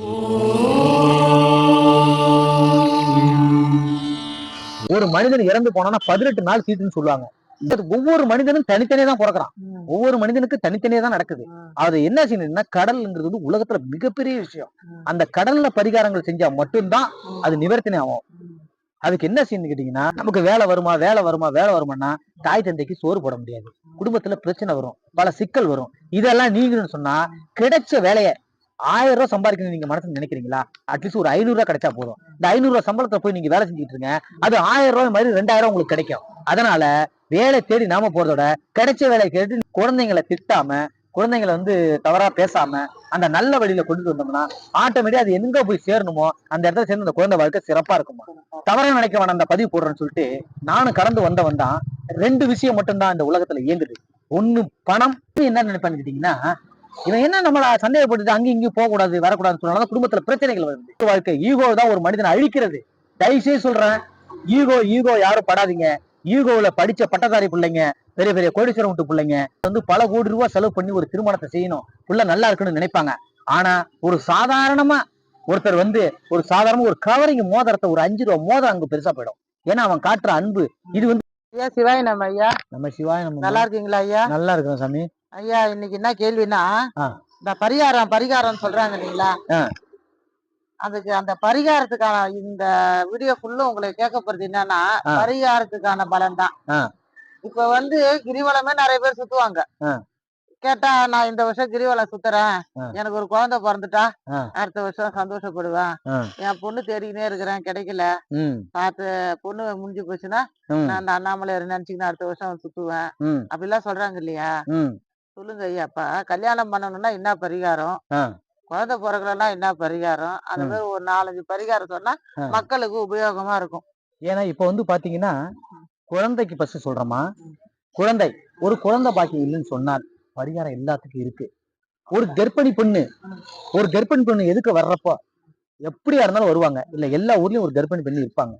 ஒரு மனிதன் இறந்து போனான்னா பதினெட்டு நாள் தீட்டுன்னு சொல்லுவாங்க. ஒவ்வொரு மனிதனும் தனித்தனியா தான் பிறக்கிறான். ஒவ்வொரு மனிதனுக்கு தனித்தனியா தான் நடக்குது. அது என்ன செய்யணும்னா கடல்ங்கிறது வந்து உலகத்துல மிகப்பெரிய விஷயம். அந்த கடல்ல பரிகாரங்கள் செஞ்சா மட்டும்தான் அது நிவர்த்தனை ஆகும். அதுக்கு என்ன செய்யணும் கேட்டீங்கன்னா நமக்கு வேலை வருமா வேலை வருமா வேலை வருமானா தாய் தந்தைக்கு சோறு போட முடியாது. குடும்பத்துல பிரச்சனை வரும். பல சிக்கல் வரும். இதெல்லாம் நீங்கன்னு சொன்னா கிடைச்ச வேலையை ஆயிரம் ரூபாய் சம்பாதிக்கணும் நீங்க மனசுல நினைக்கிறீங்களா? அட்லீஸ்ட் ஒரு ஐநூறு ரூபாய் கிடைச்சா போதும். இந்த ஐநூறு ரூபாய் சம்பளத்தை போய் நீங்க வேலை செஞ்சுட்டு இருங்க. அது ஆயிரம் ரூபாய் மாதிரி ரெண்டாயிரம் உங்களுக்கு கிடைக்கும். அதனால வேலை தேடி நாம போறதோட கிடைச்ச வேலையை கேட்டு குழந்தைங்களை திட்டாம குழந்தைங்களை வந்து தவறா பேசாம அந்த நல்ல வழியில கொண்டு வந்தோம்னா ஆட்டோமேட்டிக்கா அது எங்க போய் சேரணுமோ அந்த இடத்துல சேர்ந்து அந்த குழந்தை வாழ்க்கை சிறப்பா இருக்குமா? தவறா நினைக்க வேணாம் அந்த பதிவு போடுறேன்னு சொல்லிட்டு நானும் கடந்து வந்தவன் தான். ரெண்டு விஷயம் மட்டும்தான் இந்த உலகத்துல இயங்குது. ஒண்ணு பணம் என்ன நினைப்பான்னு கேட்டீங்கன்னா இவன் என்ன நம்மள சந்தேகப்பட்டுட்டு அங்கேயும் இங்கேயும் போக கூடாது வரக்கூடாதுன்னு சொன்னாலும் குடும்பத்துல பிரச்சனைகள் வருது. வாழ்க்கை ஈகோ தான் ஒரு மனிதனை அழிக்கிறது. தயவுசெய்து சொல்றேன். ஈகோ ஈகோ யாரும் படாதீங்க. ஈகோல படிச்ச பட்டதாரி பிள்ளைங்க பெரிய பெரிய கோடீஸ்வரம் விட்டு பிள்ளைங்க வந்து பல கோடி ரூபாய் செலவு பண்ணி ஒரு திருமணத்தை செய்யணும். புள்ள நல்லா இருக்குன்னு நினைப்பாங்க. ஆனா ஒரு சாதாரணமா ஒருத்தர் வந்து ஒரு சாதாரண ஒரு கவரிங் மோதிரத்தை ஒரு அஞ்சு ரூபா மோதிரம் அங்க பெருசா போயிடும். ஏன்னா அவன் காட்டுற அன்பு. இது வந்து ஐயா சிவாய் நம்ம ஐயா. நம்ம சிவாய நம்ம நல்லா இருக்கீங்களா ஐயா? நல்லா இருக்கிறோம் சாமி. ஐயா இன்னைக்கு என்ன கேள்வினா. இந்த பரிகாரம் பரிகாரம் சொல்றாங்க இல்லைங்களா. அதுக்கு அந்த பரிகாரத்துக்கான இந்த வீடியோ ஃபுல்லும் உங்களை கேட்க போறது என்னன்னா. பரிகாரத்துக்கான பலன் தான். இப்ப வந்து கிரிவலமே நிறைய பேர் சுத்துவாங்க. கேட்டா நான் இந்த வருஷம் கிரிவலம் சுத்துறேன். எனக்கு ஒரு குழந்தை பிறந்துட்டா. அடுத்த வருஷம் சந்தோஷப்படுவேன். என் பொண்ணு தேடிக்கினே இருக்கிறேன் கிடைக்கல பார்த்து பொண்ணு முடிஞ்சு போச்சுன்னா நான் அந்த அண்ணாமலையார் நினைச்சுக்கின்னு அடுத்த வருஷம் சுத்துவேன் அப்படிலாம் சொல்றாங்க இல்லையா சொல்லுங்க ஐயாப்பா கல்யாணம் பண்ணணும்னா என்ன பரிகாரம். குழந்தை பிறக்கலன்னா என்ன பரிகாரம்? அந்த. மாதிரி ஒரு நாலஞ்சு பரிகாரம் சொன்னா. மக்களுக்கு உபயோகமா இருக்கும். ஏன்னா இப்ப வந்து பாத்தீங்கன்னா குழந்தைக்கு ஃபர்ஸ்ட் சொல்றோமா. குழந்தை ஒரு குழந்தை பாக்கியம் இல்லைன்னு சொன்னால் பரிகாரம் எல்லாத்துக்கும் இருக்கு. ஒரு கர்ப்பிணி பெண்ணு ஒரு கர்ப்பிணி பெண்ணு எதுக்கு வர்றப்போ எப்படியா இருந்தாலும் வருவாங்க. இல்ல எல்லா ஊர்லயும் ஒரு கர்ப்பிணி பெண்ணு இருப்பாங்க.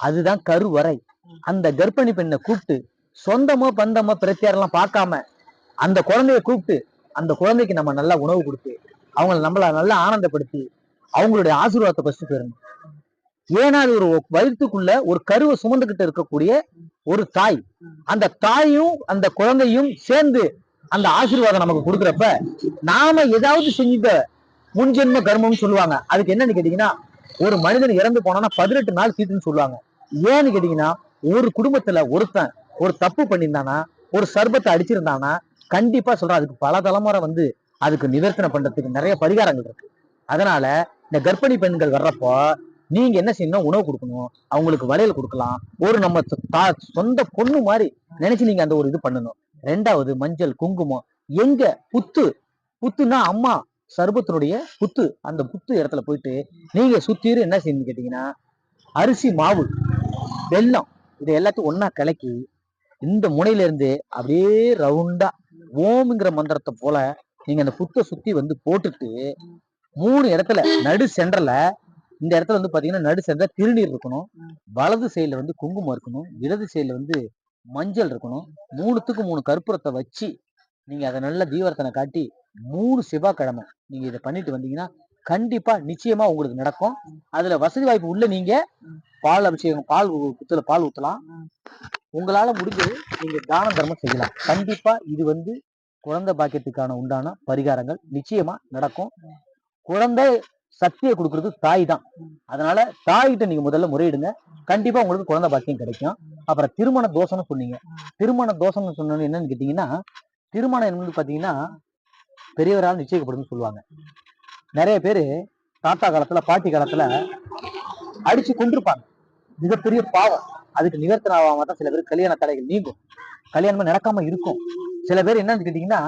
அதுதான் கருவறை. அந்த கர்ப்பிணி பெண்ணை கூப்பிட்டு சொந்தமோ பந்தமோ பிரத்தியாரெல்லாம் பார்க்காம அந்த குழந்தைய கூப்பிட்டு அந்த குழந்தைக்கு நம்ம நல்லா உணவு கொடுத்து அவங்கள நம்மள நல்லா ஆனந்தப்படுத்தி அவங்களுடைய ஆசீர்வாதத்தை ஃபர்ஸ்ட் பெறணும். ஏன்னா அது ஒரு வயிற்றுக்குள்ள ஒரு கருவை சுமந்துகிட்டு இருக்கக்கூடிய ஒரு தாய். அந்த தாயும் அந்த குழந்தையும் சேர்ந்து அந்த ஆசீர்வாதம் நமக்கு கொடுக்குறப்ப நாம ஏதாவது செஞ்ச முன்ஜென்ம கர்மம்னு சொல்லுவாங்க. அதுக்கு என்னன்னு கேட்டீங்கன்னா ஒரு மனிதன் இறந்து போனான்னா பதினெட்டு நாள் தீட்டுன்னு சொல்லுவாங்க. ஏன்னு கேட்டீங்கன்னா ஒரு குடும்பத்துல ஒருத்தன் ஒரு தப்பு பண்ணியிருந்தானா ஒரு சர்பத்தை அடிச்சிருந்தானா கண்டிப்பா சொல்றேன். அதுக்கு பல தலைமுறை வந்து அதுக்கு நிவர்த்தனை பண்றதுக்கு நிறைய பரிகாரங்கள் இருக்கு. அதனால இந்த கர்ப்பிணி பெண்கள் வர்றப்போ நீங்க என்ன செய்யணும்? உணவு கொடுக்கணும். அவங்களுக்கு வளையல் கொடுக்கலாம். ஒரு நம்ம தா- சொந்த பொண்ணு மாதிரி நினைச்சு நீங்க அந்த ஒரு இது பண்ணணும். ரெண்டாவது மஞ்சள் குங்குமம். எங்க? புத்து. புத்துனா அம்மா சர்பத்தினுடைய புத்து. அந்த புத்து இடத்துல போயிட்டு நீங்க சுத்திரும் என்ன செய்யணும்னு கேட்டீங்கன்னா அரிசி மாவு வெல்லம் இது எல்லாத்தையும் ஒன்றா கலக்கி இந்த முனையில இருந்து அப்படியே ரவுண்டா ஓம்ங்கிற மந்திரத்தை போல நீங்க அந்த புத்தை சுத்தி வந்து போட்டுட்டு மூணு இடத்துல நடு சென்டர்ல இந்த இடத்துல வந்து பாத்தீங்கன்னா நடு சென்டர்ல திருநீர் இருக்கணும். வலது சைடுல வந்து குங்குமம் இருக்கணும். இடது சைடுல வந்து மஞ்சள் இருக்கணும். மூணுத்துக்கு மூணு கற்பூரத்தை வச்சு நீங்க அதை நல்ல தீவிரத்தனை காட்டி மூணு செவ்வாய்க்கிழமை நீங்க இதை பண்ணிட்டு வந்தீங்கன்னா கண்டிப்பா நிச்சயமா உங்களுக்கு நடக்கும். அதுல வசதி வாய்ப்பு உள்ள நீங்க பால் அபிஷேகம் பால் ஊ- குத்துல பால் ஊத்தலாம். உங்களால முடிஞ்சது நீங்க தான தர்மம் செய்யலாம். கண்டிப்பா இது வந்து குழந்தை பாக்கியத்துக்கான உண்டான பரிகாரங்கள் நிச்சயமா நடக்கும். குழந்தை சக்தியை கொடுக்கறது தாய் தான். அதனால தாய்கிட்ட நீங்க முதல்ல முறையிடுங்க. கண்டிப்பா உங்களுக்கு குழந்தை பாக்கியம் கிடைக்கும். அப்புறம் திருமண தோஷம்னு சொன்னீங்க. திருமண தோஷம்னு சொன்னது என்னன்னு கேட்டீங்கன்னா திருமணம் என்னன்னு பாத்தீங்கன்னா பெரியவரால் நிச்சயிக்கப்படும் சொல்லுவாங்க. நிறைய பேரு தாத்தா காலத்துல பாட்டி காலத்துல அடிச்சு கொண்டிருப்பாங்க மிகப்பெரிய பாவம். அதுக்கு நிவர்த்தனை ஆகாம தான் சில பேர் கல்யாண தடைகள் நீங்கும். கல்யாணமே நடக்காம இருக்கும். சில பேர் என்னன்னு கேட்டீங்கன்னா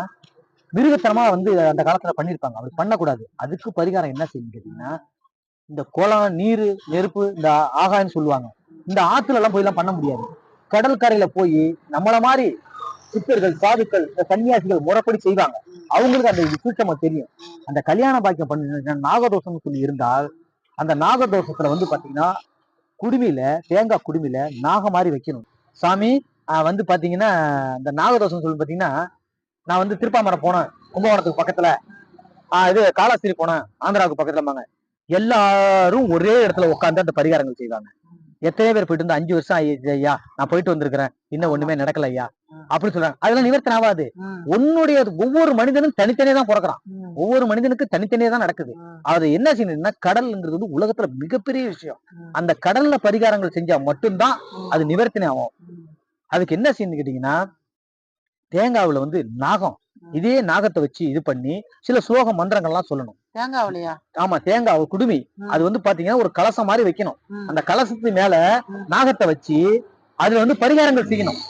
மிருகத்தனமா வந்து அந்த காலத்துல பண்ணிருப்பாங்க. அப்படி பண்ணக்கூடாது. அதுக்கு பரிகாரம் என்ன செய்யணும் கேட்டீங்கன்னா இந்த குளம் நீர் நெருப்பு இந்த ஆகாயம் சொல்லுவாங்க. இந்த ஆத்துல எல்லாம் போய் எல்லாம் பண்ண முடியாது. கடல் கரையில போய் நம்மள மாதிரி சித்தர்கள் சாதுக்கள் இந்த சன்னியாசிகள் முறைப்படி செய்வாங்க. அவங்களுக்கு அந்த சூட்சமா தெரியும். அந்த கல்யாண பாக்கியம் பண்ண நாகதோஷம்னு சொல்லி இருந்தால் அந்த நாகதோஷத்துல வந்து பாத்தீங்கன்னா குடுமியில தேங்காய் குடுமியில நாக மாதிரி வைக்கணும். சாமி வந்து பாத்தீங்கன்னா இந்த நாகதோஷம் சொல்லி பாத்தீங்கன்னா நான் வந்து திருப்பாமரம் போனேன். கும்பகோணத்துக்கு பக்கத்துல. ஆஹ் இது காலாஸ்திரி போனேன். ஆந்திராவுக்கு பக்கத்துலமாங்க எல்லாரும் ஒரே இடத்துல உட்காந்து அந்த பரிகாரங்கள் செய்வாங்க. எத்தனை பேர் போயிட்டு வந்து அஞ்சு வருஷம் ஆயிடுச்சு ஐயா நான் போயிட்டு வந்திருக்கிறேன். இன்னும் ஒண்ணுமே நடக்கல ஐயா. அப்படி சொல்றாங்க. அதெல்லாம் நிவர்த்தனை ஆகாது. உன்னுடைய ஒவ்வொரு மனிதனும் தனித்தனியே தான் பிறக்கிறான். ஒவ்வொரு மனிதனுக்கு தனித்தனியே தான் நடக்குது. அது என்ன செய்யணும்னா கடல்ங்கிறது வந்து உலகத்துல மிகப்பெரிய விஷயம். அந்த கடல்ல பரிகாரங்கள் செஞ்சா மட்டும்தான் அது நிவர்த்தனை ஆகும். அதுக்கு என்ன செய்யணும் கேட்டீங்கன்னா தேங்காவுல வந்து நாகம். இதே நாகத்தை வச்சு இது பண்ணி சில ஸ்லோக மந்திரங்கள்லாம் சொல்லணும். தேங்காவிலையா? ஆமா தேங்காய் ஒரு குடுமி. அது வந்து பாத்தீங்கன்னா ஒரு கலசம் மாதிரி வைக்கணும். அந்த கலசத்து மேல. நாகத்தை வச்சு அதுல வந்து பரிகாரங்கள் செய்யணும்.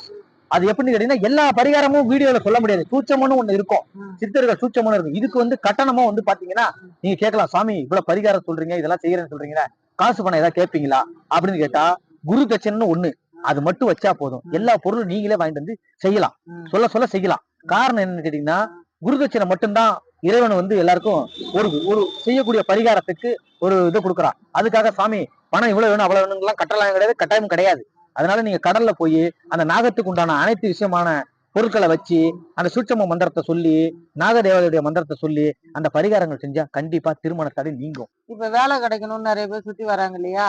அது எப்படின்னு கேட்டீங்கன்னா எல்லா பரிகாரமும் வீடியோல சொல்ல முடியாது. சூச்சம்னு ஒண்ணு இருக்கும். சித்தர்கள் சூச்சம்னு இருக்கும். இதுக்கு வந்து கட்டணமா வந்து பாத்தீங்கன்னா நீங்க கேட்கலாம் சாமி இவ்வளவு பரிகாரம் சொல்றீங்க இதெல்லாம் செய்யறேன்னு சொல்றீங்களா காசு பணம் ஏதாவது கேட்பீங்களா? அப்படின்னு கேட்டா குரு தட்சணைன்னு ஒண்ணு. அது மட்டும் வச்சா போதும். எல்லா பொருளும் நீங்களே வாங்கிட்டு வந்து செய்யலாம். சொல்ல சொல்ல செய்யலாம். காரணம் என்னன்னு கேட்டீங்கன்னா குருதட்சணை மட்டும்தான் இறைவன் வந்து எல்லாருக்கும் ஒரு ஒரு செய்யக்கூடிய பரிகாரத்துக்கு ஒரு இது கொடுக்குறான் அதுக்காக சாமி பணம் இவ்வளவு வேணும் அவ்வளவு வேணும்லாம் கட்டலாம் கிடையாது கட்டாயம் கிடையாது. அதனால நீங்க கடல்ல போய் அந்த நாகத்துக்கு உண்டான அனைத்து விஷயமான பொருட்களை வச்சு அந்த சூட்சம மந்திரத்தை சொல்லி நாகதேவதையுடைய மந்திரத்தை சொல்லி அந்த பரிகாரங்கள் செஞ்சா கண்டிப்பா திருமண தடை நீங்கும். இப்ப வேலை கிடைக்கணும்னு நிறைய பேர் சுத்தி வராங்க இல்லையா.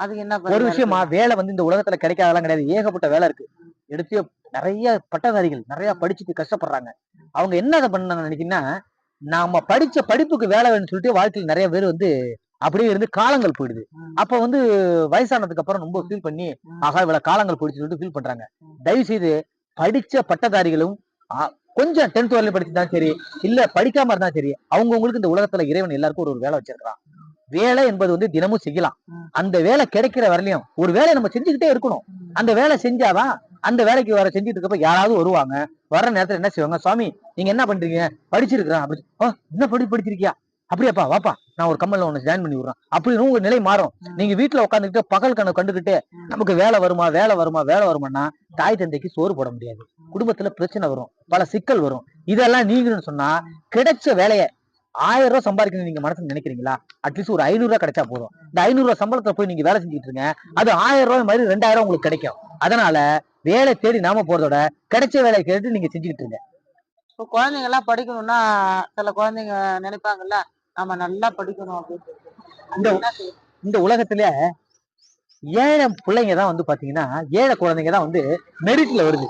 அதுக்கு என்ன ஒரு விஷயமா வேலை வந்து இந்த உலகத்துல கிடைக்காதெல்லாம் கிடையாது. ஏகப்பட்ட வேலை இருக்கு. எடுத்து நிறைய பட்டதாரிகள் நிறைய படிச்சுட்டு கஷ்டப்படுறாங்க. அவங்க என்ன அதை பண்ண நினைக்கிறீங்கன்னா நாம படிச்ச படிப்புக்கு வேலை வேணும்னு சொல்லிட்டு வாழ்க்கையில் நிறைய பேர் வந்து அப்படியே இருந்து காலங்கள் போயிடுது. அப்ப வந்து வயசானதுக்கு அப்புறம் ரொம்ப ஃபீல் பண்ணி. ஆகா இவ்வளவு காலங்கள் போயிடுச்சு சொல்லிட்டு ஃபீல் பண்றாங்க. தயவு செய்து படிச்ச பட்டதாரிகளும் கொஞ்சம் டென்த் வரலையும் படிச்சிருந்தாலும் சரி இல்ல படிக்காம இருந்தாலும் சரி அவங்கவுங்களுக்கு இந்த உலகத்துல இறைவன் எல்லாருக்கும் ஒரு ஒரு வேலை வச்சிருக்கான் வேலை என்பது வந்து தினமும் செய்யலாம். அந்த வேலை கிடைக்கிற வரலையும் ஒரு வேலையை நம்ம செஞ்சுக்கிட்டே இருக்கணும். அந்த வேலை செஞ்சாதான் அந்த வேலைக்கு வர செஞ்சுட்டு இருக்கப்ப யாராவது வருவாங்க. வர்ற நேரத்துல என்ன செய்வாங்க? சுவாமி நீங்க என்ன பண்றீங்க? படிச்சிருக்கிறேன். அப்படி "ஆ, என்ன படி படிச்சிருக்கியா? அப்படியாப்பா வாப்பா நான் ஒரு கம்பெனில உன்னை ஜாயின் பண்ணி விடுறேன். அப்படின்னு உங்க நிலை மாறும். நீங்க வீட்டுல உட்காந்துக்கிட்டு பகல் கனவு கண்டுகிட்டு. நமக்கு வேலை வருமா வேலை வருமா வேலை வருமானா தாய் தந்தைக்கு சோறு போட முடியாது. குடும்பத்துல பிரச்சனை வரும். பல சிக்கல் வரும். இதெல்லாம் நீங்கன்னு சொன்னா கிடைச்ச வேலையை ஆயிரம் ரூபாய் சம்பாதிக்கணும் நீங்க மனசுல நினைக்கிறீங்களா? அட்லீஸ்ட் ஒரு ஐநூறு ரூபாய் கிடைச்சா போதும். இந்த ஐநூறு ரூபாய் சம்பளத்துல போய் நீங்க வேலை செஞ்சுட்டு இருங்க. அது ஆயிரம் ரூபாய் மாதிரி ரெண்டாயிரம் உங்களுக்கு கிடைக்கும். அதனால வேலை தேடி நாம போறதோட கிடைச்ச வேலையை கேட்டு நீங்க செஞ்சுக்கிட்டு இருங்க. இப்போ குழந்தைங்க எல்லாம் படிக்கணும்னா சில குழந்தைங்க நினைப்பாங்கல்ல நம்ம நல்லா படிக்கணும் அப்படின்னு? இந்த உலகத்துல ஏழை பிள்ளைங்க தான் வந்து பாத்தீங்கன்னா ஏழை குழந்தைங்க தான் வந்து மெரிட்ல வருது.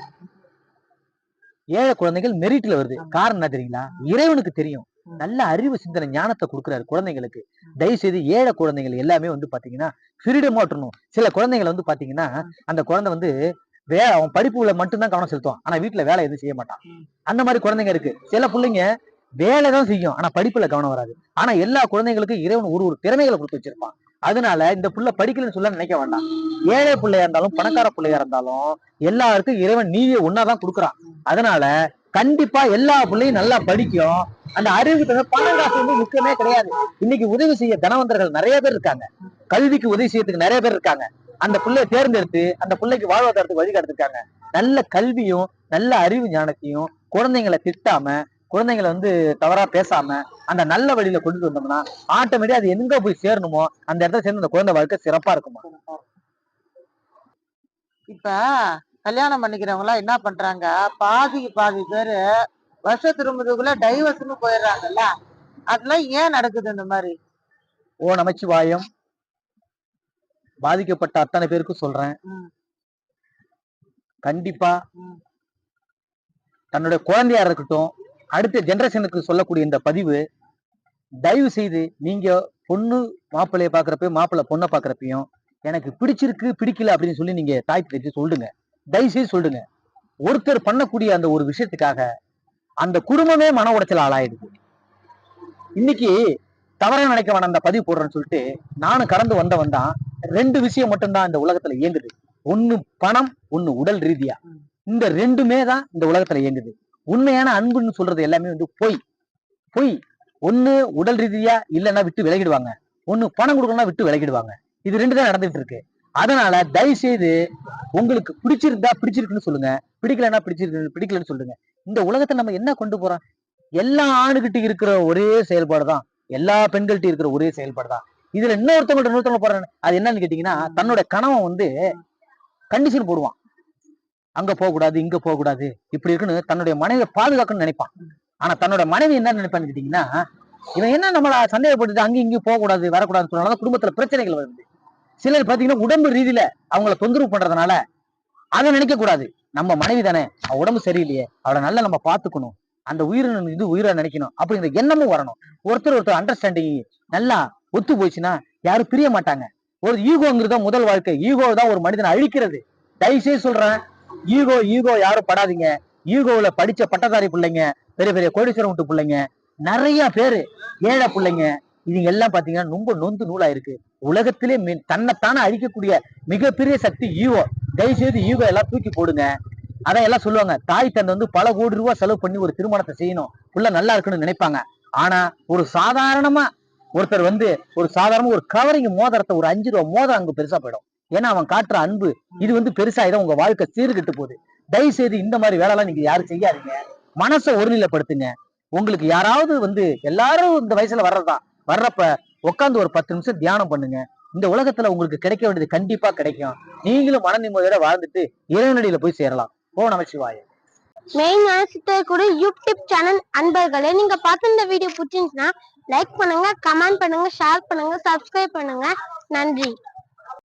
ஏழை குழந்தைகள் மெரிட்ல வருது. காரணம் என்ன தெரியுங்களா? இறைவனுக்கு தெரியும். நல்ல அறிவு சிந்தனை ஞானத்தை கொடுக்குறாரு குழந்தைங்களுக்கு தயவு செய்து ஏழை குழந்தைகள் எல்லாமே வந்து பாத்தீங்கன்னா ஃப்ரீடமா விட்டுறணும். சில குழந்தைகளை வந்து பாத்தீங்கன்னா அந்த குழந்தை வந்து வே அவன் படிப்புல மட்டும்தான் கவனம் செலுத்துவான். ஆனா வீட்டுல வேலை எதுவும் செய்ய மாட்டான். அந்த மாதிரி குழந்தைங்க இருக்கு. சில பிள்ளைங்க வேலை தான் செய்யும். ஆனா படிப்புல கவனம் வராது. ஆனா எல்லா குழந்தைங்களுக்கும் இறைவன் ஒரு ஒரு திறமைகளை கொடுத்து வச்சிருப்பான். அதனால இந்த புள்ள படிக்கலன்னு சொல்ல நினைக்க வேண்டாம். ஏழை பிள்ளையா இருந்தாலும் பணக்கார பிள்ளையா இருந்தாலும் எல்லாருக்கும் இறைவன் நீதியை ஒன்னாதான் கொடுக்குறான். அதனால கண்டிப்பா எல்லா பிள்ளையும் நல்லா படிக்கும். அந்த அறிவுக்கு தகுந்த பணம் காசு வந்து முக்கியமே கிடையாது. இன்னைக்கு உதவி செய்ய தனவந்தர்கள் நிறைய பேர் இருக்காங்க. கல்விக்கு உதவி செய்யறதுக்கு நிறைய பேர் இருக்காங்க. அந்த பிள்ளைய தேர்ந்தெடுத்து அந்த பிள்ளைக்கு வாழ்வாதாரத்துக்கு வழி நல்ல கல்வியும் நல்ல அறிவு ஞானத்தையும் குழந்தைங்களை திட்டாம குழந்தைங்களை வந்து தவறா பேசாம அந்த நல்ல வழியில கொண்டுட்டு வந்தோம்னா ஆட்டோமேட்டிக் அது எங்க போய் சேரணுமோ அந்த இடத்துல சேர்ந்து அந்த குழந்தை வாழ்க்கை சிறப்பா இருக்குமா. இப்ப கல்யாணம் பண்ணிக்கிறவங்க எல்லாம் என்ன பண்றாங்க? பாதிக்கு பாதி பேரு வருஷம் திரும்புறதுக்குள்ள டைவர்ஸ்னு போயிடுறாங்கல்ல? அதெல்லாம் ஏன் நடக்குது இந்த மாதிரி? ஓ நமச்சிவாயம் பாதிக்கப்பட்ட அத்தனை பேருக்கும் சொல்றேன். கண்டிப்பா. தன்னுடைய குழந்தையா இருக்கட்டும் அடுத்த ஜெனரேஷனுக்கு சொல்லக்கூடிய இந்த பதிவு தயவு செய்து நீங்க பொண்ணு மாப்பிள்ளைய பாக்குறப்ப மாப்பிள்ளை பொண்ணை பாக்குறப்பையும் எனக்கு பிடிச்சிருக்கு பிடிக்கல அப்படின்னு சொல்லி நீங்க தாய் தந்தைக்கு சொல்லுங்க. தயவுசெய்து சொல்லுங்க. ஒருத்தர் பண்ணக்கூடிய அந்த ஒரு விஷயத்துக்காக அந்த குடும்பமே மன உடைச்சல் ஆளாயிடுது. இன்னைக்கு தவற நினைக்க வேணாம் அந்த பதிவு போடுறேன்னு சொல்லிட்டு நானும் கடந்து வந்தவன் தான். ரெண்டு விஷயம் மட்டும்தான் இந்த உலகத்துல இயங்குது. ஒண்ணு பணம் ஒண்ணு உடல் ரீதியா. இந்த ரெண்டுமே தான் இந்த உலகத்துல இயங்குது. உண்மையான அன்புன்னு சொல்றது எல்லாமே வந்து பொய். பொய். ஒண்ணு உடல் ரீதியா இல்லைன்னா விட்டு விலகிடுவாங்க. ஒண்ணு பணம் கொடுக்கணும்னா விட்டு விலகிடுவாங்க. இது ரெண்டு தான் நடந்துட்டு இருக்கு. அதனால தயவு செய்து உங்களுக்கு பிடிச்சிருந்தா பிடிச்சிருக்குன்னு சொல்லுங்க. பிடிக்கலன்னா பிடிச்சிருக்கு பிடிக்கலன்னு சொல்லுங்க. இந்த உலகத்தை நம்ம என்ன கொண்டு போறோம்? எல்லா ஆணுகிட்ட இருக்கிற ஒரே செயல்பாடு தான் எல்லா பெண்கள்கிட்ட இருக்கிற ஒரே செயல்பாடு தான் இதுல இன்னொருத்தவங்கள்ட்ட இன்னொருத்தவங்க போறாங்க. அது என்னன்னு கேட்டீங்கன்னா தன்னோட கணவன் வந்து கண்டிஷன் போடுவான். அங்க போக கூடாது இங்க போக கூடாது இப்படி இருக்குன்னு தன்னுடைய மனைவியை பாதுகாக்கணும்னு நினைப்பான். ஆனா தன்னோட மனைவி என்ன நினைப்பான்னு கேட்டீங்கன்னா இவன் என்ன நம்மள சந்தேகப்பட்டு அங்கேயும் இங்கேயும் போக கூடாது வரக்கூடாதுன்னு சொன்னாலும் குடும்பத்துல பிரச்சனைகள் வருது. சிலர் பாத்தீங்கன்னா உடம்பு ரீதியில அவங்கள தொந்தரவு பண்றதுனால அதை நினைக்க கூடாது. நம்ம மனைவி தானே. அவ உடம்பு சரியில்லையே. அவளை நல்லா நம்ம பாத்துக்கணும் அந்த உயிரினம் இது உயிரை நினைக்கணும். அப்படிங்கிற எண்ணமும் வரணும். ஒருத்தர் ஒருத்தர் அண்டர்ஸ்டாண்டிங் நல்லா ஒத்து போச்சுன்னா யாரும் பிரிய மாட்டாங்க. ஒரு ஈகோங்கிறது முதல் வாழ்க்கை. ஈகோ தான் ஒரு மனிதனை அழிக்கிறது. தயவுசெய்து சொல்றேன். ஈகோ ஈகோ யாரும் படாதீங்க. ஈகோவில் படிச்ச பட்டதாரி பிள்ளைங்க பெரிய பெரிய கோடீஸ்வரம் விட்டு பிள்ளைங்க நிறைய பேரு ஏழை பிள்ளைங்க இவங்க எல்லாம் பாத்தீங்கன்னா ரொம்ப நொந்து நூலா இருக்கு. உலகத்திலே தன்னைத்தானே அழிக்கக்கூடிய மிகப்பெரிய சக்தி ஈகோ. தயவுசெய்து ஈகோ எல்லாம் தூக்கி போடுங்க. அதான் எல்லாம் சொல்லுவாங்க. தாய் தந்தை வந்து பல கோடி ரூபாய் செலவு பண்ணி ஒரு திருமணத்தை செய்யணும். புள்ள நல்லா இருக்குன்னு நினைப்பாங்க. ஆனா ஒரு சாதாரணமா ஒருத்தர் வந்து ஒரு சாதாரண ஒரு கவரிங் மோதிரத்தை ஒரு அஞ்சு ரூபா மோதிரம் அங்க பெருசா போயிடும். ஏன்னா அவன் காட்டுற அன்பு இது வந்து பெருசாயிடும் உங்க வாழ்க்கை சீர்கிட்டு போகுது. தயவு செய்து இந்த மாதிரி வேலைலாம் நீங்க யாரும் செய்யாதீங்க. மனசை ஒருநிலைப்படுத்துங்க. உங்களுக்கு யாராவது வந்து எல்லாரும் இந்த வயசுல வர்றதுதான். வர்றப்ப உட்காந்து ஒரு பத்து நிமிஷம் தியானம் பண்ணுங்க. இந்த உலகத்துல உங்களுக்கு கிடைக்க வேண்டியது கண்டிப்பா கிடைக்கும். நீங்களும் மன நிம்மதியோட வாழ்ந்துட்டு இறைவனடியில போய் சேரலாம். ஓ Namachivaya main Siddhar YouTube channel அன்பர்களே நீங்க பார்த்த இந்த வீடியோ பிடிச்சிருந்துச்சுன்னா லைக் பண்ணுங்க கமெண்ட் பண்ணுங்க ஷேர் பண்ணுங்க சப்ஸ்கிரைப் பண்ணுங்க. நன்றி.